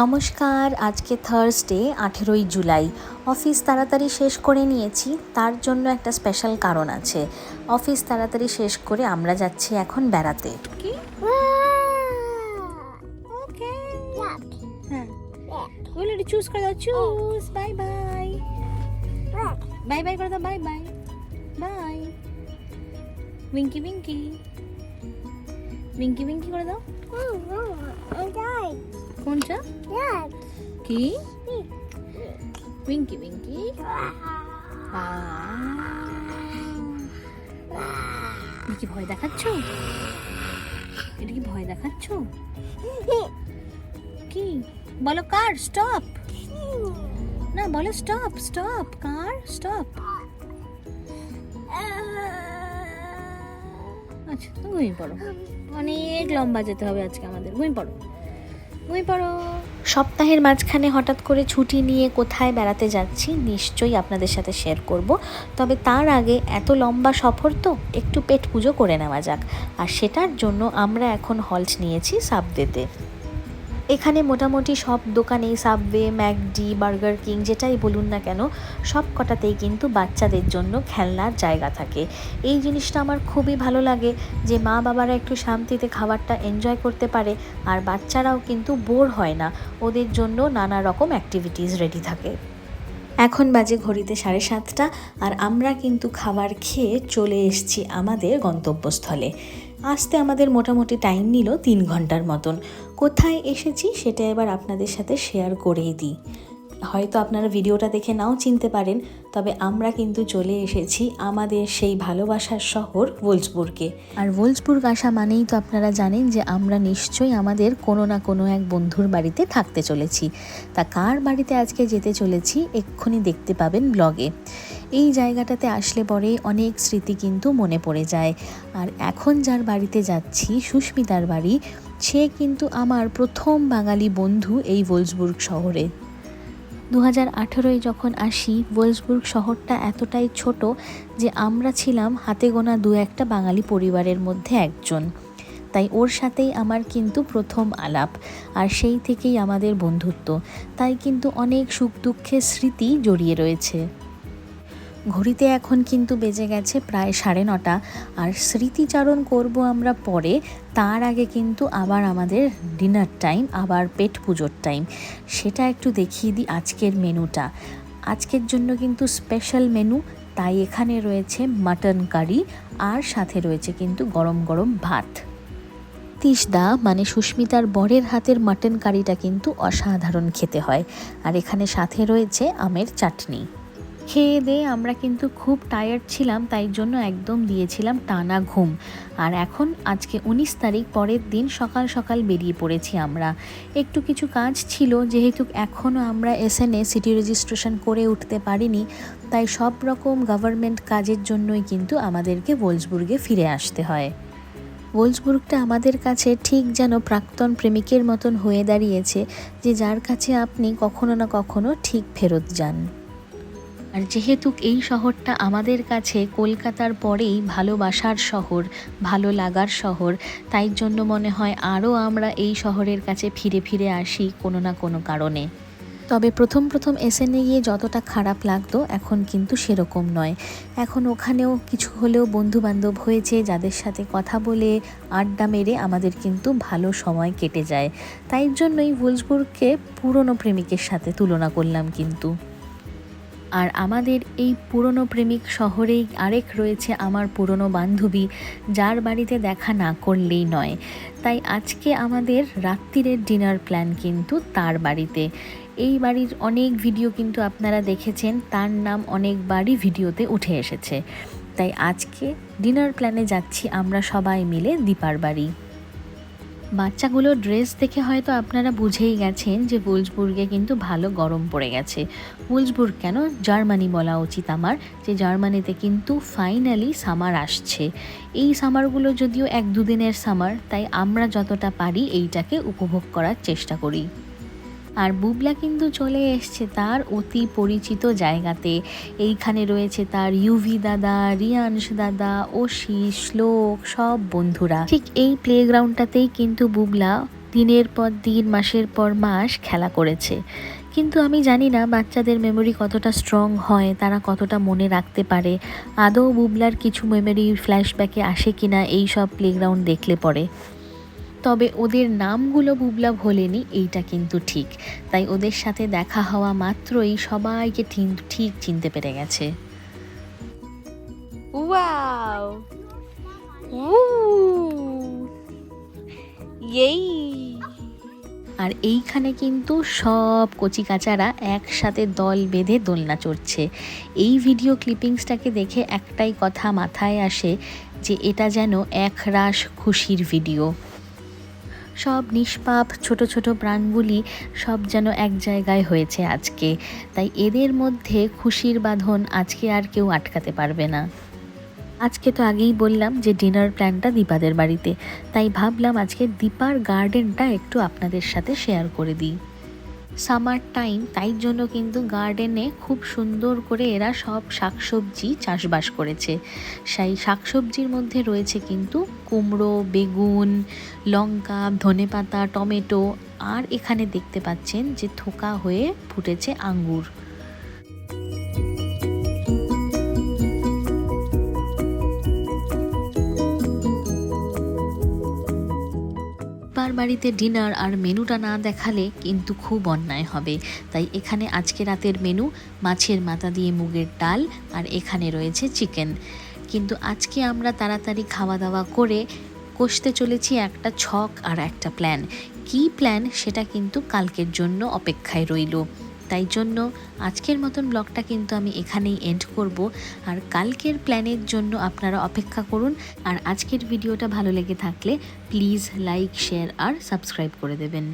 নমস্কার আজকে থার্সডে আঠেরোই জুলাই। অফিস তাড়াতাড়ি শেষ করে নিয়েছি তার জন্য একটা স্পেশাল কারণ আছে। অফিস তাড়াতাড়ি শেষ করে আমরা যাচ্ছি এখন বেড়াতে। ওকে হ্যাঁ। চুজ করে দাও choose bye bye bye bye করে দাও বাই বাই বাই উইঙ্কি উইঙ্কি উইঙ্কি উইঙ্কি করে দাও। কোনটা? কি? উইঙ্কি উইঙ্কি তুমি কি ভয় দেখাচ্ছ? এটা কি ভয় দেখাচ্ছ? কি? বলো কার? স্টপ না বলো স্টপ স্টপ কার? স্টপ আচ্ছা তুমি ঘুমিয়ে পড়ো। অনেক লম্বা যেতে হবে আজকে আমাদের। ঘুমিয়ে পড়ো। ঘুমিয়ে পড়ো সপ্তাহের মাঝখানে হঠাৎ করে ছুটি নিয়ে কোথায় বেড়াতে যাচ্ছি নিশ্চয়ই আপনাদের সাথে শেয়ার করব। তবে তার আগে এত লম্বা সফর তো, একটু পেট পুজো করে নেওয়া যাক। আর সেটার জন্য আমরা এখন হল্ট নিয়েছি সাবওয়েতে এখানে মোটামুটি সব দোকানেই সাবওয়ে ম্যাকডি বার্গার কিং যেটাই বলুন না কেন, সব কটাতেই কিন্তু বাচ্চাদের জন্য খেলনার জায়গা থাকে। এই জিনিসটা আমার খুবই ভালো লাগে যে মা বাবারা একটু শান্তিতে খাবারটা এনজয় করতে পারে, আর বাচ্চারাও কিন্তু বোর হয় না, ওদের জন্য নানা রকম অ্যাক্টিভিটিস রেডি থাকে। এখন বাজে ঘড়িতে সাড়ে সাতটা, আর আমরা কিন্তু খাবার খেয়ে চলে এসেছি আমাদের গন্তব্যস্থলে। আসতে আমাদের মোটামুটি টাইম নিল তিন ঘণ্টার মতন। কোথায় এসেছি সেটা এবার আপনাদের সাথে শেয়ার করেই দিই। হয়তো আপনারা ভিডিওটা দেখে নাও চিনতে পারেন, তবে আমরা কিন্তু চলে এসেছি আমাদের সেই ভালোবাসার শহর ভোলসবুর্গে আর ভোলসবুর্গ আসা মানেই তো আপনারা জানেন যে আমরা নিশ্চয়ই আমাদের কোনো না কোনো এক বন্ধুর বাড়িতে থাকতে চলেছি। তা কার বাড়িতে আজকে যেতে চলেছি এক্ষুনি দেখতে পাবেন ব্লগে। এই জায়গাটাতে আসলে পরে অনেক স্মৃতি কিন্তু মনে পড়ে যায়। আর এখন যার বাড়িতে যাচ্ছি, সুস্মিতার বাড়ি, সে কিন্তু আমার প্রথম বাঙালি বন্ধু এই ভোলসবুর্গ শহরে। দু হাজার আঠেরোয় যখন আসি, ওয়েলসবুর্গ শহরটা এতটাই ছোট যে আমরা ছিলাম হাতে গোনা দু একটা বাঙালি পরিবারের মধ্যে একজন। তাই ওর সাথেই আমার কিন্তু প্রথম আলাপ, আর সেই থেকেই আমাদের বন্ধুত্ব। তাই কিন্তু অনেক সুখ দুঃখের স্মৃতি জড়িয়ে রয়েছে। ঘড়িতে এখন কিন্তু বেজে গেছে প্রায় সাড়ে নটা আর স্মৃতিচারণ করব আমরা পরে। তার আগে কিন্তু আবার আমাদের ডিনার টাইম আবার পেট পুজোর টাইম সেটা একটু দেখিয়ে দিই আজকের মেনুটা। আজকের জন্য কিন্তু স্পেশাল মেনু তাই এখানে রয়েছে মাটন কারি আর সাথে রয়েছে কিন্তু গরম গরম ভাত। তিশদা মানে সুস্মিতার বরের হাতের মাটন কারিটা কিন্তু অসাধারণ খেতে হয়। আর এখানে সাথে রয়েছে আমের চাটনি। খেয়ে দিয়ে আমরা কিন্তু খুব টায়ার্ড ছিলাম, তাই জন্য একদম দিয়েছিলাম টানা ঘুম। আর এখন আজকে উনিশ তারিখ, পরের দিন সকাল সকাল বেরিয়ে পড়েছি আমরা। একটু কিছু কাজ ছিল, যেহেতু এখনও আমরা এসএনএ সিটি রেজিস্ট্রেশন করে উঠতে পারিনি, তাই সব রকম গভর্নমেন্ট কাজের জন্যই কিন্তু আমাদেরকে ভোলসবুর্গে ফিরে আসতে হয়। ওলসবুর্গটা আমাদের কাছে ঠিক যেন প্রাক্তন প্রেমিকের মতন হয়ে দাঁড়িয়েছে, যে যার কাছে আপনি কখনো না কখনো ঠিক ফেরত যান। আর যেহেতু এই শহরটা আমাদের কাছে কলকাতার পরেই ভালোবাসার শহর, ভালো লাগার শহর, তাই জন্য মনে হয় আরও আমরা এই শহরের কাছে ফিরে ফিরে আসি কোনো না কোনো কারণে। তবে প্রথম প্রথম এসএনএ গিয়ে যতটা খারাপ লাগতো এখন কিন্তু সেরকম নয়। এখন ওখানেও কিছু হলেও বন্ধু বান্ধব হয়েছে যাদের সাথে কথা বলে আড্ডা মেরে আমাদের কিন্তু ভালো সময় কেটে যায়। তাই জন্যই ভুলসবুর্গকে পুরনো প্রেমিকের সাথে তুলনা করলাম কিন্তু। আর আমাদের এই পুরনো প্রেমিক শহরেই আরেক রয়েছে আমার পুরনো বান্ধবী, যার বাড়িতে দেখা না করলেই নয়। তাই আজকে আমাদের রাত্রিরের ডিনার প্ল্যান কিন্তু তার বাড়িতে। এই বাড়ির অনেক ভিডিও কিন্তু আপনারা দেখেছেন, তার নাম অনেকবারই ভিডিওতে উঠে এসেছে। তাই আজকে ডিনার প্ল্যানে যাচ্ছি আমরা সবাই মিলে দীপার বাড়ি। বাচ্চাগুলোর ড্রেস দেখে হয়তো আপনারা বুঝেই গেছেন যে বুলসবুর্গে কিন্তু ভালো গরম পড়ে গেছে। বুলসবুর্গ কেন? জার্মানি বলা উচিত আমার যে জার্মানিতে কিন্তু ফাইনালি সামার আসছে। এই সামারগুলো যদিও এক দুদিনের সামার তাই আমরা যতটা পারি এইটাকে উপভোগ করার চেষ্টা করি। আর বুবলা কিন্তু চলে এসছে তার অতি পরিচিত জায়গাতে। এইখানে রয়েছে তার ইউভি দাদা রিয়াংশ দাদা, ওশি, শ্লোক, সব বন্ধুরা। ঠিক এই প্লেগ্রাউন্ডটাতেই কিন্তু বুবলা দিনের পর দিন, মাসের পর মাস খেলা করেছে। কিন্তু আমি জানি না বাচ্চাদের মেমোরি কতটা স্ট্রং হয়, তারা কতটা মনে রাখতে পারে। আদৌ বুবলার কিছু মেমোরি ফ্ল্যাশব্যাকে আসে কিনা এই সব প্লেগ্রাউন্ড দেখলে পরে। তবে ওদের নামগুলো বুবলা ভোলেনি এইটা কিন্তু ঠিক। তাই ওদের সাথে দেখা হওয়া মাত্রই সবাইকে ঠিক ঠিক চিনতে পেরে গেছে! Yay! আর এইখানে কিন্তু সব কচিকাচারা একসাথে দল বেঁধে দোলনা চড়ছে। এই ভিডিও ক্লিপিংসটাকে দেখে একটাই কথা মাথায় আসে যে এটা যেন এক একরাশ খুশির ভিডিও। সব নিষ্পাপ ছোট ছোট প্রাণগুলি সব যেন এক জায়গায় হয়েছে আজকে। তাই এদের মধ্যে খুশির বাঁধন আজকে আর কেউ আটকাতে পারবে না। আজকে তো আগেই বললাম যে ডিনার প্ল্যানটা দীপাদের বাড়িতে। তাই ভাবলাম আজকে দীপার গার্ডেনটা একটু আপনাদের সাথে শেয়ার করে দিই। সামার টাইম তাই জন্য কিন্তু গার্ডেনে খুব সুন্দর করে এরা সব শাকসবজি চাষবাস করেছে। সেই শাকসবজির মধ্যে রয়েছে কিন্তু কুমড়ো, বেগুন, লঙ্কা ধনেপাতা টমেটো আর এখানে দেখতে পাচ্ছেন যে থোকা হয়ে ফুটেছে আঙ্গুর। বাড়িতে ডিনার আর মেনুটা না দেখালে কিন্তু খুব অন্যায় হবে। তাই এখানে আজকে রাতের মেনু মাছের মাথা দিয়ে মুগের ডাল আর এখানে রয়েছে চিকেন। কিন্তু আজকে আমরা তাড়াতাড়ি খাওয়া দাওয়া করে কষতে চলেছি একটা ছক আর একটা প্ল্যান কী প্ল্যান সেটা কিন্তু কালকের জন্য অপেক্ষায় রইল। তাই জন্য আজকের মতন ব্লগটা কিন্তু আমি এখানেই এন্ড করব। আর কালকের প্ল্যানের জন্য আপনারা অপেক্ষা করুন। আর আজকের ভিডিওটা ভালো লেগে থাকলে প্লিজ লাইক শেয়ার আর সাবস্ক্রাইব করে দেবেন।